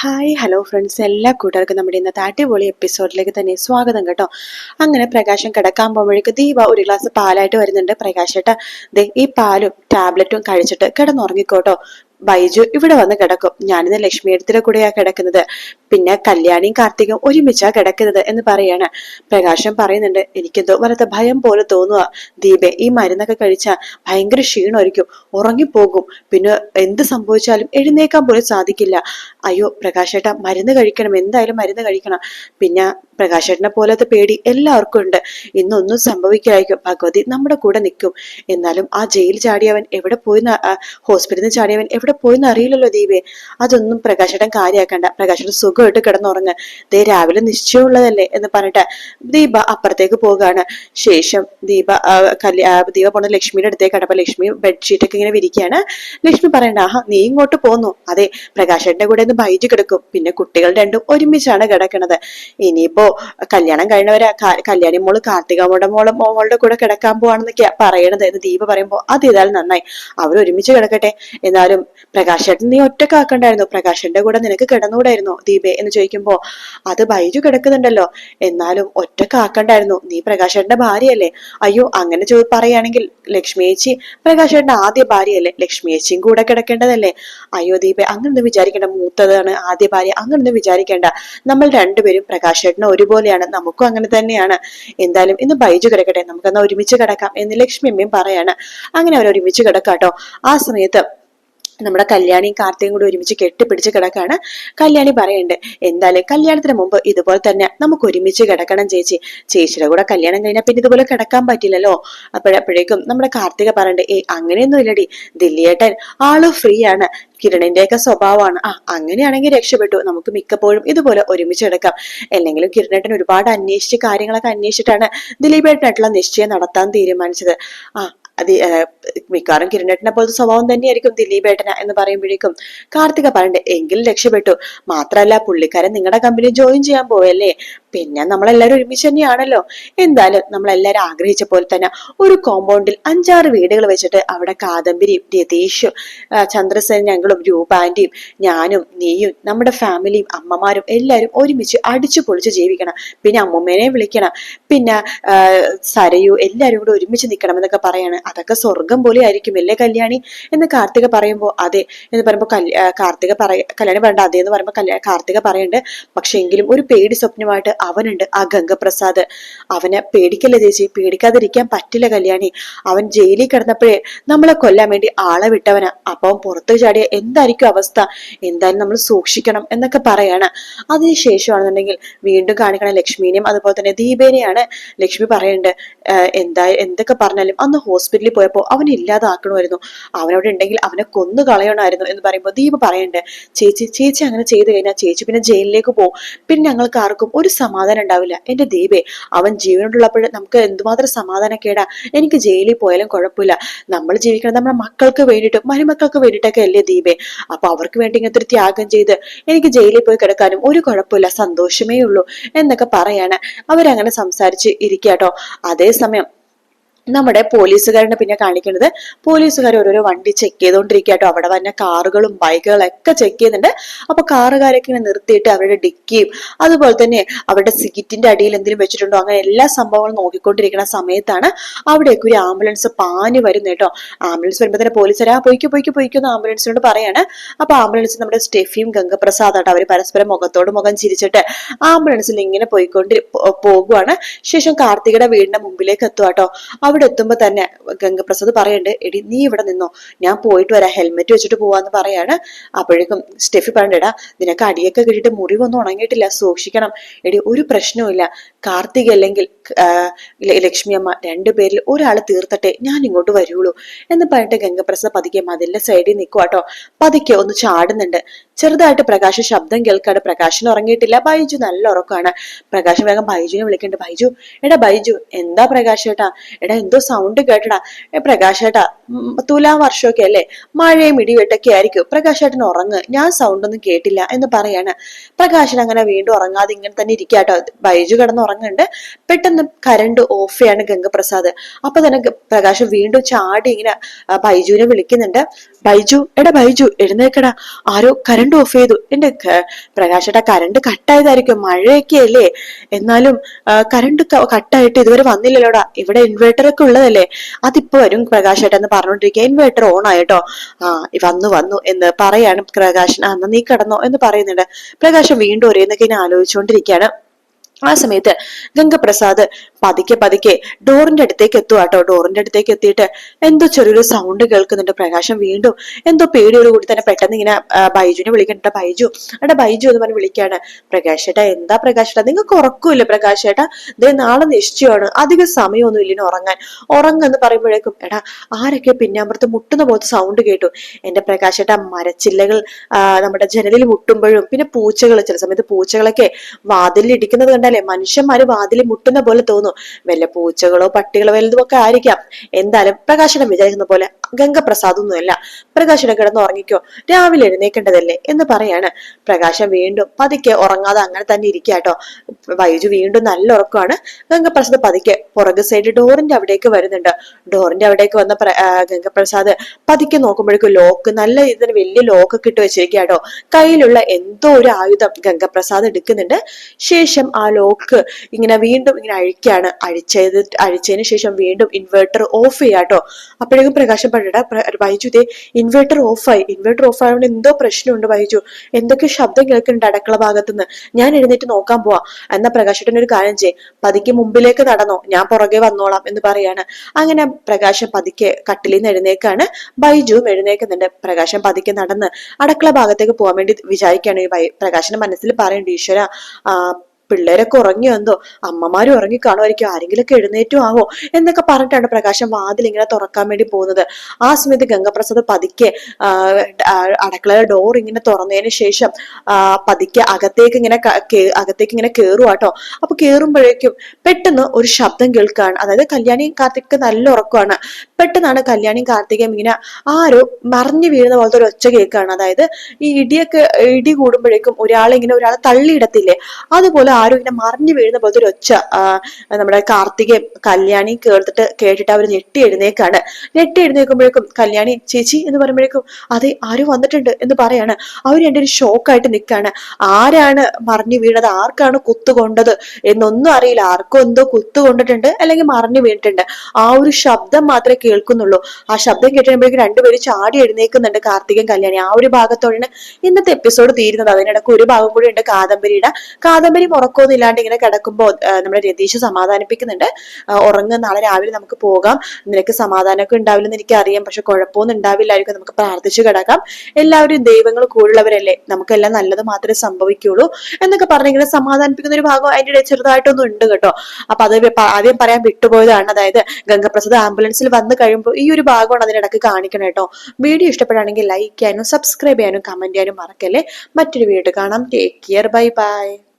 Hi hello friends എല്ലാ കൂട്ടുകാർക്കും നമ്മുടെ ഇന്നത്തെ അടിപൊളി എപ്പിസോഡിലേക്ക് തന്നെ സ്വാഗതം കേട്ടോ. അങ്ങനെ പ്രകാശം കിടക്കാൻ പോകുമ്പോഴേക്ക് ദീപ ഒരു ഗ്ലാസ് പാലായിട്ട് വരുന്നുണ്ട്. പ്രകാശേട്ട ദേ ഈ പാലും ടാബ്ലറ്റും കഴിച്ചിട്ട് കിടന്നുറങ്ങിക്കോട്ടോ ബൈജു ഇവിടെ വന്ന് കിടക്കും. ഞാനിന്ന് ലക്ഷ്മി എടുത്തിലെ കൂടെയാണ് കിടക്കുന്നത്. പിന്നെ കല്യാണിയും കാർത്തികും ഒരുമിച്ചാ കിടക്കുന്നത് എന്ന് പറയാണ്. പ്രകാശം പറയുന്നുണ്ട് എനിക്കെന്തോ വലത്തെ ഭയം പോലെ തോന്നുക ദീപെ ഈ മരുന്നൊക്കെ കഴിച്ചാൽ ഭയങ്കര ക്ഷീണമായിരിക്കും. ഉറങ്ങിപ്പോകും. പിന്നെ എന്ത് സംഭവിച്ചാലും എഴുന്നേക്കാൻ പോലും സാധിക്കില്ല. അയ്യോ പ്രകാശേട്ട മരുന്ന് കഴിക്കണം. എന്തായാലും മരുന്ന് കഴിക്കണം. പിന്നെ പ്രകാശേട്ടനെ പോലത്തെ പേടി എല്ലാവർക്കും ഉണ്ട്. ഇന്നൊന്നും സംഭവിക്കായിരിക്കും ഭഗവതി നമ്മുടെ കൂടെ നിൽക്കും. എന്നാലും ആ ജയിൽ ചാടിയവൻ എവിടെ പോയി ഹോസ്പിറ്റലിൽ ചാടിയവൻ എവിടെ പോയിന്ന് അറിയില്ലല്ലോ ദീപേ. അതൊന്നും പ്രകാശേട്ടൻ കാര്യമാക്കണ്ട പ്രകാശേട്ടൻ സുഖമായിട്ട് കിടന്നുറങ്ങ്. ദേ രാവിലെ നിശ്ചയമുള്ളതല്ലേ എന്ന് പറഞ്ഞിട്ട് ദീപ അപ്പുറത്തേക്ക് പോകാണ് ശേഷം ദീപ കല്യാ ദീപ പോണ ലക്ഷ്മിയുടെ അടുത്തേക്ക് കടപ്പ ലക്ഷ്മി ബെഡ്ഷീറ്റ് ഒക്കെ ഇങ്ങനെ വിരിക്കുകയാണ് ലക്ഷ്മി പറയണ്ട ആഹാ നീ ഇങ്ങോട്ട് പോന്നു. അതെ പ്രകാശന്റെ കൂടെ ഒന്ന് ബൈജ് കിടക്കും. പിന്നെ കുട്ടികൾ രണ്ടും ഒരുമിച്ചാണ് കിടക്കണത്. ഇനിയിപ്പോ കല്യാണം കഴിഞ്ഞവരെ കല്യാണി മോൾ കാർത്തിക മോളെ മോളുടെ കൂടെ കിടക്കാൻ പോവാണെന്നൊക്കെയാ പറയണത് എന്ന് ദീപ പറയുമ്പോ അത് ഇതായാലും നന്നായി. അവർ ഒരുമിച്ച് കിടക്കട്ടെ. എന്നാലും പ്രകാശേട്ടൻ നീ ഒറ്റക്കാക്കണ്ടായിരുന്നു പ്രകാശന്റെ കൂടെ നിനക്ക് കിടന്നുകൂടായിരുന്നു ദീപെ. എന്ന് ചോദിക്കുമ്പോ അത് ബൈജു കിടക്കുന്നുണ്ടല്ലോ. എന്നാലും ഒറ്റക്കാക്കണ്ടായിരുന്നു നീ പ്രകാശേട്ടന്റെ ഭാര്യയല്ലേ? അയ്യോ അങ്ങനെ ചോ പറയുകയാണെങ്കിൽ ലക്ഷ്മി ചേച്ചി പ്രകാശേട്ടന്റെ ആദ്യ ഭാര്യയല്ലേ? ലക്ഷ്മി ചേച്ചിയും കൂടെ കിടക്കേണ്ടതല്ലേ? അയ്യോ ദീപെ അങ്ങനൊന്നും വിചാരിക്കേണ്ട. മൂത്തതാണ് ആദ്യ ഭാര്യ. അങ്ങനൊന്നും വിചാരിക്കേണ്ട. നമ്മൾ രണ്ടുപേരും പ്രകാശേട്ടന് ഒരുപോലെയാണ്. നമുക്കും അങ്ങനെ തന്നെയാണ്. എന്തായാലും ഇന്ന് ബൈജു കിടക്കട്ടെ. നമുക്കെന്നാ ഒരുമിച്ച് കിടക്കാം എന്ന് ലക്ഷ്മി അമ്മയും പറയാണ്. അങ്ങനെ അവർ ഒരുമിച്ച് കിടക്കാട്ടോ. ആ സമയത്ത് നമ്മുടെ കല്യാണിയും കാർത്തിയും കൂടി ഒരുമിച്ച് കെട്ടിപ്പിടിച്ച് കിടക്കാണ്. കല്യാണി പറയുന്നുണ്ട് എന്തായാലും കല്യാണത്തിന് മുമ്പ് ഇതുപോലെ തന്നെ നമുക്ക് ഒരുമിച്ച് കിടക്കണം ചേച്ചി. ചേച്ചിയുടെ കൂടെ കല്യാണം കഴിഞ്ഞാൽ പിന്നെ ഇതുപോലെ കിടക്കാൻ പറ്റില്ലല്ലോ. അപ്പോഴപ്പോഴേക്കും നമ്മുടെ കാർത്തിക പറയണ്ട് ഏയ് അങ്ങനെയൊന്നും ഇല്ലടി. ദില്ലിയേട്ടൻ ആൾ ഫ്രീ ആണ്. കിരണിന്റെയൊക്കെ സ്വഭാവമാണ്. ആ അങ്ങനെയാണെങ്കിൽ രക്ഷപ്പെട്ടു. നമുക്ക് മിക്കപ്പോഴും ഇതുപോലെ ഒരുമിച്ച് കിടക്കാം. അല്ലെങ്കിലും കിരണേട്ടൻ ഒരുപാട് അന്വേഷിച്ച് കാര്യങ്ങളൊക്കെ അന്വേഷിച്ചിട്ടാണ് ദിലീപേട്ടനായിട്ടുള്ള നിശ്ചയം നടത്താൻ തീരുമാനിച്ചത്. ആ അത് മിക്കവാറും കിരണേട്ടനെ പോലത്തെ സ്വഭാവം തന്നെയായിരിക്കും ദിലീപേട്ടന എന്ന് പറയുമ്പോഴേക്കും കാർത്തിക പറയണ്ടേ എങ്കിലും രക്ഷപ്പെട്ടു. മാത്രല്ല പുള്ളിക്കാരൻ നിങ്ങളുടെ കമ്പനി ജോയിൻ ചെയ്യാൻ പോയല്ലേ? പിന്നെ നമ്മളെല്ലാരും ഒരുമിച്ച് തന്നെയാണല്ലോ. എന്തായാലും നമ്മളെല്ലാരും ആഗ്രഹിച്ച പോലെ തന്നെ ഒരു കോമ്പൗണ്ടിൽ അഞ്ചാറ് വീടുകൾ വെച്ചിട്ട് അവിടെ കാദംബരിയും രതീഷും ചന്ദ്രസേൻ ഞങ്ങളും രൂപാന്റിയും ഞാനും നീയും നമ്മുടെ ഫാമിലിയും അമ്മമാരും എല്ലാരും ഒരുമിച്ച് അടിച്ചു പൊളിച്ച് ജീവിക്കണം. പിന്നെ അമ്മൂമ്മേനെ വിളിക്കണം. പിന്നെ സരയു എല്ലാരും കൂടെ ഒരുമിച്ച് നിൽക്കണം എന്നൊക്കെ പറയാണ്. അതൊക്കെ സ്വർഗം പോലെ ആയിരിക്കും അല്ലേ കല്യാണി? എന്ന് കാർത്തിക പറയുമ്പോ അതെ. എന്ന് പറയുമ്പോ കല്യാ കാർത്തിക പറയ കല്യാണി പറയണ്ട അതെ എന്ന് പറയുമ്പോ കല്യാ കാർത്തിക പറയുന്നുണ്ട് പക്ഷെ എങ്കിലും ഒരു പേടി സ്വപ്നമായിട്ട് അവനുണ്ട് ആ ഗംഗപ്രസാദ്. അവനെ പേടിക്കല്ലേ ചേച്ചി? പേടിക്കാതിരിക്കാൻ പറ്റില്ല കല്യാണി. അവൻ ജയിലിൽ കിടന്നപ്പോഴേ നമ്മളെ കൊല്ലാൻ വേണ്ടി ആളെ വിട്ടവനാ. അപ്പം പുറത്തു ചാടിയ എന്തായിരിക്കും അവസ്ഥ? എന്തായാലും നമ്മൾ സൂക്ഷിക്കണം എന്നൊക്കെ പറയാണ്. അതിനുശേഷമാണെന്നുണ്ടെങ്കിൽ വീണ്ടും കാണിക്കണ ലക്ഷ്മിനെയും അതുപോലെ തന്നെ ദീപേനെയാണ് ലക്ഷ്മി പറയുന്നുണ്ട് എന്താ എന്തൊക്കെ പറഞ്ഞാലും അന്ന് ഹോസ്പിറ്റലിൽ പോയപ്പോൾ അവനെ ഇല്ലാതാക്കണമായിരുന്നു. അവനവിടെ ഉണ്ടെങ്കിൽ അവനെ കൊന്നു കളയണമായിരുന്നു എന്ന് പറയുമ്പോൾ ദീപ് പറയണ്ട് ചേച്ചി ചേച്ചി അങ്ങനെ ചെയ്തു കഴിഞ്ഞാൽ ചേച്ചി പിന്നെ ജയിലിലേക്ക് പോകും. പിന്നെ ഞങ്ങൾക്ക് ആർക്കും ഒരു സമാധാനം ഉണ്ടാവില്ല. എന്റെ ദീപേ അവൻ ജീവനോടുള്ളപ്പോൾ നമുക്ക് എന്തുമാത്രം സമാധാനക്കേടാ. എനിക്ക് ജയിലിൽ പോയാലും കുഴപ്പമില്ല. നമ്മൾ ജീവിക്കണം നമ്മുടെ മക്കൾക്ക് വേണ്ടിയിട്ട് മരുമക്കൾക്ക് വേണ്ടിയിട്ടൊക്കെ അല്ലേ ദീപേ അപ്പൊ അവർക്ക് വേണ്ടി ഇങ്ങനത്തെ ഒരു ത്യാഗം ചെയ്ത് എനിക്ക് ജയിലിൽ പോയി കിടക്കാനും ഒരു കുഴപ്പമില്ല സന്തോഷമേ ഉള്ളൂ എന്നൊക്കെ പറയാണ്. അവരങ്ങനെ സംസാരിച്ച് ഇരിക്കാട്ടോ. അതേസമയം നമ്മുടെ പോലീസുകാരനെ പിന്നെ കാണിക്കുന്നത്. പോലീസുകാർ ഓരോരോ വണ്ടി ചെക്ക് ചെയ്തുകൊണ്ടിരിക്കട്ടോ അവിടെ വന്ന കാറുകളും ബൈക്കുകളും ഒക്കെ ചെക്ക് ചെയ്യുന്നുണ്ട്. അപ്പൊ കാറുകാരൊക്കെ ഇങ്ങനെ നിർത്തിയിട്ട് അവരുടെ ഡിക്കിയും അതുപോലെ തന്നെ അവരുടെ സീറ്റിന്റെ അടിയിൽ എന്തെങ്കിലും വെച്ചിട്ടുണ്ടോ? അങ്ങനെ എല്ലാ സംഭവങ്ങളും നോക്കിക്കൊണ്ടിരിക്കുന്ന സമയത്താണ് അവിടേക്ക് ഒരു ആംബുലൻസ് പാഞ്ഞു വരുന്നത് കേട്ടോ. ആംബുലൻസ് വരുമ്പോൾ തന്നെ പോലീസുകാർ ആ പൊയ്ക്ക് പൊയ്ക്ക് പൊയ്ക്കോ എന്ന് ആംബുലൻസിനോട് പറയാണ്. അപ്പൊ ആംബുലൻസ് നമ്മുടെ സ്റ്റെഫിയും ഗംഗപ്രസാദ് അവർ പരസ്പരം മുഖത്തോട് മുഖം ചിരിച്ചിട്ട് ആംബുലൻസിൽ ഇങ്ങനെ പോയിക്കൊണ്ട് പോകുവാണ് ശേഷം കാർത്തികയുടെ വീടിന്റെ മുമ്പിലേക്ക് എത്തുവാട്ടോ അവിടെ എത്തുമ്പോ തന്നെ ഗംഗപ്രസാദ് പറയണ്ട് എടി നീ ഇവിടെ നിന്നോ. ഞാൻ പോയിട്ട് വരാം. ഹെൽമെറ്റ് വെച്ചിട്ട് പോവാന്ന് പറയാണ്. അപ്പോഴേക്കും സ്റ്റെഫി പറഞ്ഞിടാ നിനക്ക് അടിയൊക്കെ കിട്ടിയിട്ട് മുറിവൊന്നും ഉണങ്ങിയിട്ടില്ല. സൂക്ഷിക്കണം. എടി ഒരു പ്രശ്നവുമില്ല കാർത്തിക് അല്ലെങ്കിൽ ലക്ഷ്മി അമ്മ രണ്ടുപേരിൽ ഒരാൾ തീർത്തട്ടെ. ഞാൻ ഇങ്ങോട്ട് വരുള്ളൂ. എന്ന് പറഞ്ഞിട്ട് ഗംഗപ്രസാദ് പതുക്കെ മതിലിന്റെ സൈഡിൽ നിൽക്കുവാട്ടോ പതുക്കെ ഒന്ന് ചാടുന്നുണ്ട്. ചെറുതായിട്ട് പ്രകാശ് ശബ്ദം കേൾക്കാതെ പ്രകാശിന് ഉറങ്ങിയിട്ടില്ല. ബൈജു നല്ല ഉറക്കമാണ്. പ്രകാശ് വേഗം ബൈജുവിനെ വിളിക്കണ്ട്. ബൈജു എടാ ബൈജു എന്താ പ്രകാശ് ഏട്ടാ? എടാ എന്തോ സൗണ്ട് കേട്ടടാ. പ്രകാശ് ഏട്ടാ തുലാം വർഷമൊക്കെ അല്ലേ? മഴയും ഇടിവെട്ടൊക്കെ ആയിരിക്കും. പ്രകാശ് ഏട്ടൻ ഉറങ്ങ്. ഞാൻ സൗണ്ട് ഒന്നും കേട്ടില്ല എന്ന് പറയാണ്. പ്രകാശൻ അങ്ങനെ വീണ്ടും ഉറങ്ങാതെ ഇങ്ങനെ തന്നെ ഇരിക്കാട്ടോ ബൈജു കിടന്ന് ഉറങ്ങുന്നുണ്ട് പെട്ടെന്ന് കരണ്ട് ഓഫ് ചെയ്യാണ് ഗംഗപ്രസാദ്. അപ്പൊ തന്നെ പ്രകാശ് വീണ്ടും ചാടി ഇങ്ങനെ ബൈജുവിനെ വിളിക്കുന്നുണ്ട്. ബൈജു എടാ ബൈജു എഴുന്നേക്കടാ. ആരോ കരണ്ട് കറണ്ട് ഓഫ് ചെയ്തു. എന്റെ പ്രകാശേട്ടാ കറണ്ട് കട്ടായതായിരിക്കും മഴയൊക്കെ അല്ലേ എന്നാലും കറണ്ട് കട്ടായിട്ട് ഇതുവരെ വന്നില്ലല്ലോടാ. ഇവിടെ ഇൻവേർട്ടർ ഒക്കെ ഉള്ളതല്ലേ? അതിപ്പോ വരും പ്രകാശേട്ട എന്ന് പറഞ്ഞോണ്ടിരിക്കുക ഇൻവേർട്ടർ ഓൺ ആയിട്ടോ? ആ വന്നു വന്നു എന്ന് പറയാണ് പ്രകാശൻ. അന്ന് നീ കിടന്നോ എന്ന് പറയുന്നുണ്ട്. പ്രകാശം വീണ്ടും ഒരേന്നൊക്കെ ഇങ്ങനെ ആലോചിച്ചുകൊണ്ടിരിക്കുകയാണ്. ആ സമയത്ത് ഗംഗപ്രസാദ് പതുക്കെ പതുക്കെ ഡോറിന്റെ അടുത്തേക്ക് എത്തുക കേട്ടോ ഡോറിന്റെ അടുത്തേക്ക് എത്തിയിട്ട് എന്തോ ചെറിയൊരു സൗണ്ട് കേൾക്കുന്നുണ്ട്. പ്രകാശം വീണ്ടും എന്തോ പേടിയോട് കൂടി തന്നെ പെട്ടെന്ന് ഇങ്ങനെ ബൈജുവിനെ വിളിക്കണ്ട ബൈജു. എടാ ബൈജു എന്ന് പറഞ്ഞ് വിളിക്കാണ്. പ്രകാശ് ഏട്ടാ എന്താ പ്രകാശ് ഏട്ടാ? നിങ്ങൾക്ക് ഉറക്കൂല്ലേ പ്രകാശേട്ടാ ദേ നാളെ നിശ്ചയമാണ്. അധികം സമയമൊന്നും ഇല്ലിന് ഉറങ്ങാൻ. ഉറങ്ങെന്ന് പറയുമ്പോഴേക്കും എടാ ആരൊക്കെ പിന്നാമ്പുറത്ത് മുട്ടുന്ന പോലത്തെ സൗണ്ട് കേട്ടു. എന്റെ പ്രകാശ് ഏട്ടാ മരച്ചില്ലകൾ നമ്മുടെ ജനലിൽ മുട്ടുമ്പോഴും പിന്നെ പൂച്ചകൾ ചില സമയത്ത് പൂച്ചകളൊക്കെ വാതിലിൽ ഇടിക്കുന്നത് കണ്ടാലേ മനുഷ്യന്മാര് വാതിലിൽ മുട്ടുന്ന പോലെ തോന്നും. വല്ല പൂച്ചകളോ പട്ടികളോ വലുതുമൊക്കെ ആയിരിക്കാം. എന്തായാലും പ്രകാശനം വിചാരിക്കുന്ന പോലെ ഗംഗപ്രസാദൊന്നുമല്ല പ്രകാശിനെ കിടന്ന് ഉറങ്ങിക്കോ രാവിലെ എഴുന്നേക്കേണ്ടതല്ലേ എന്ന് പറയാണ്. പ്രകാശം വീണ്ടും പതുക്കെ ഉറങ്ങാതെ അങ്ങനെ തന്നെ ഇരിക്കാട്ടോ വൈജു വീണ്ടും നല്ല ഉറക്കമാണ്. ഗംഗപ്രസാദ് പതുക്കെ പുറക് സൈഡ് ഡോറിന്റെ അവിടേക്ക് വരുന്നുണ്ട്. ഡോറിന്റെ അവിടേക്ക് വന്ന ഗംഗപ്രസാദ് പതുക്കെ നോക്കുമ്പോഴേക്കും ലോക്ക് നല്ല ഇതിന് വലിയ ലോക്ക് കിട്ടു വെച്ചിരിക്കാട്ടോ കയ്യിലുള്ള എന്തോ ഒരു ആയുധം ഗംഗപ്രസാദ് എടുക്കുന്നുണ്ട്. ശേഷം ആ ലോക്ക് ഇങ്ങനെ വീണ്ടും ഇങ്ങനെ അഴിക്കാണ്. അഴിച്ചത് അഴിച്ചതിന് ശേഷം വീണ്ടും ഇൻവെർട്ടർ ഓഫ് ചെയ്യാട്ടോ അപ്പോഴേക്കും പ്രകാശം പഴടാ ബൈജു ഇതേ ഇൻവെർട്ടർ ഓഫായി ഇൻവെർട്ടർ ഓഫ് ആയതുകൊണ്ട് എന്തോ പ്രശ്നമുണ്ട് ബൈജു എന്തൊക്കെ ശബ്ദം കേൾക്കുന്നുണ്ട് അടക്കള ഭാഗത്തുനിന്ന്. ഞാൻ എഴുന്നേറ്റ് നോക്കാൻ പോവാ. എന്നാ പ്രകാശേട്ടൻ ഒരു കാര്യം ചെയ്യും. പതിക്ക് മുമ്പിലേക്ക് നടന്നോ. ഞാൻ പുറകെ വന്നോളാം എന്ന് പറയാണ്. അങ്ങനെ പ്രകാശം പതിക്കെ കട്ടിലിൽ നിന്ന് എഴുന്നേക്കാണ്. ബൈജുവും എഴുന്നേക്കുന്നുണ്ട്. പ്രകാശം പതിക്കെ നടന്ന് അടക്കള ഭാഗത്തേക്ക് പോകാൻ വേണ്ടി വിചാരിക്കുകയാണ് ഈ പ്രകാശന്റെ മനസ്സിൽ പറയുന്നുണ്ട് ഈശ്വര പിള്ളേരൊക്കെ ഉറങ്ങിയോ എന്തോ? അമ്മമാരും ഉറങ്ങി കാണുമായിരിക്കും ആരെങ്കിലൊക്കെ എഴുന്നേറ്റോ ആവോ? എന്നൊക്കെ പറഞ്ഞിട്ടാണ് പ്രകാശം വാതിൽ ഇങ്ങനെ തുറക്കാൻ വേണ്ടി പോകുന്നത്. ആ സമയത്ത് ഗംഗപ്രസാദ് പതുക്കെ അടക്കളയുടെ ഡോർ ഇങ്ങനെ തുറന്നതിന് ശേഷം പതുക്കെ അകത്തേക്ക് ഇങ്ങനെ അകത്തേക്ക് ഇങ്ങനെ കേറുവാട്ടോ അപ്പൊ കേറുമ്പോഴേക്കും പെട്ടെന്ന് ഒരു ശബ്ദം കേൾക്കുകയാണ് അതായത് കല്യാണി കാർത്തിക് നല്ല ഉറക്കമാണ്. പെട്ടെന്നാണ് കല്യാണിയും കാർത്തികയും ഇങ്ങനെ ആരോ മറിഞ്ഞു വീഴുന്ന പോലത്തെ ഒരു ഒച്ച കേൾക്കുകയാണ് അതായത് ഈ ഇടിയൊക്കെ ഇടി കൂടുമ്പോഴേക്കും ഒരാളെ ഇങ്ങനെ ഒരാളെ തള്ളിയിടത്തില്ലേ? അതുപോലെ ആരും ഇങ്ങനെ മറിഞ്ഞു വീഴുന്ന പോലത്തെ ഒരു ഒച്ച നമ്മുടെ കാർത്തികയും കല്യാണി കേട്ടിട്ട് കേട്ടിട്ട് അവർ ഞെട്ടി എഴുന്നേക്കാണ്. ഞെട്ടി എഴുന്നേക്കുമ്പോഴേക്കും കല്യാണി ചേച്ചി എന്ന് പറയുമ്പോഴേക്കും അതെ ആരും വന്നിട്ടുണ്ട് എന്ന് പറയാണ്. അവർ ഒരു ഷോക്കായിട്ട് നിൽക്കാണ് ആരാണ് മറിഞ്ഞു വീണത്? ആർക്കാണ് കുത്തുകൊണ്ടത്? എന്നൊന്നും അറിയില്ല. ആർക്കും എന്തോ കുത്തുകൊണ്ടിട്ടുണ്ട് അല്ലെങ്കിൽ മറിഞ്ഞു വീണിട്ടുണ്ട്. ആ ഒരു ശബ്ദം മാത്രമേ കേൾക്കുന്നുള്ളൂ. ആ ശബ്ദം കേട്ടുമ്പോഴേക്കും രണ്ടുപേരും ചാടി എഴുന്നേക്കുന്നുണ്ട് കാർത്തികൻ കല്യാണി ആ ഒരു ഭാഗത്തോടെയാണ് ഇന്നത്തെ എപ്പിസോഡ് തീരുന്നത്. അതിനിടക്ക് ഒരു ഭാഗം കൂടി ഉണ്ട് കാദംബരിയുടെ. കാദംബരി ഉറക്കമൊന്നും ഇല്ലാണ്ട് ഇങ്ങനെ കിടക്കുമ്പോൾ നമ്മുടെ രതീഷ് സമാധാനിപ്പിക്കുന്നുണ്ട്. ഉറങ്ങുന്ന നാളെ രാവിലെ നമുക്ക് പോകാം. നിനക്ക് സമാധാനമൊക്കെ ഉണ്ടാവില്ലെന്ന് എനിക്ക് അറിയാം പക്ഷെ കുഴപ്പമൊന്നും ഉണ്ടാവില്ലായിരിക്കും. നമുക്ക് പ്രാർത്ഥിച്ചു കിടക്കാം. എല്ലാവരും ദൈവങ്ങൾ കൂടുള്ളവരല്ലേ നമുക്കെല്ലാം നല്ലത് മാത്രമേ സംഭവിക്കുള്ളൂ എന്നൊക്കെ പറഞ്ഞിങ്ങനെ സമാധാനിപ്പിക്കുന്ന ഒരു ഭാഗം അതിന്റെ ഇടയിൽ ചെറുതായിട്ടൊന്നും ഉണ്ട് കേട്ടോ. അപ്പൊ അത് ആദ്യം പറയാൻ വിട്ടുപോയതാണ്. അതായത് ഗംഗപ്രസാദ് ആംബുലൻസിൽ വന്ന് കഴിയുമ്പോൾ ഈ ഒരു ഭാഗമാണ് അതിനിടക്ക് കാണിക്കണം കേട്ടോ. വീഡിയോ ഇഷ്ടപ്പെടുകയാണെങ്കിൽ ലൈക്ക് ചെയ്യാനും സബ്സ്ക്രൈബ് ചെയ്യാനും കമന്റ് ചെയ്യാനും മറക്കല്ലേ. മറ്റൊരു വീഡിയോ കാണാം. Take care bye bye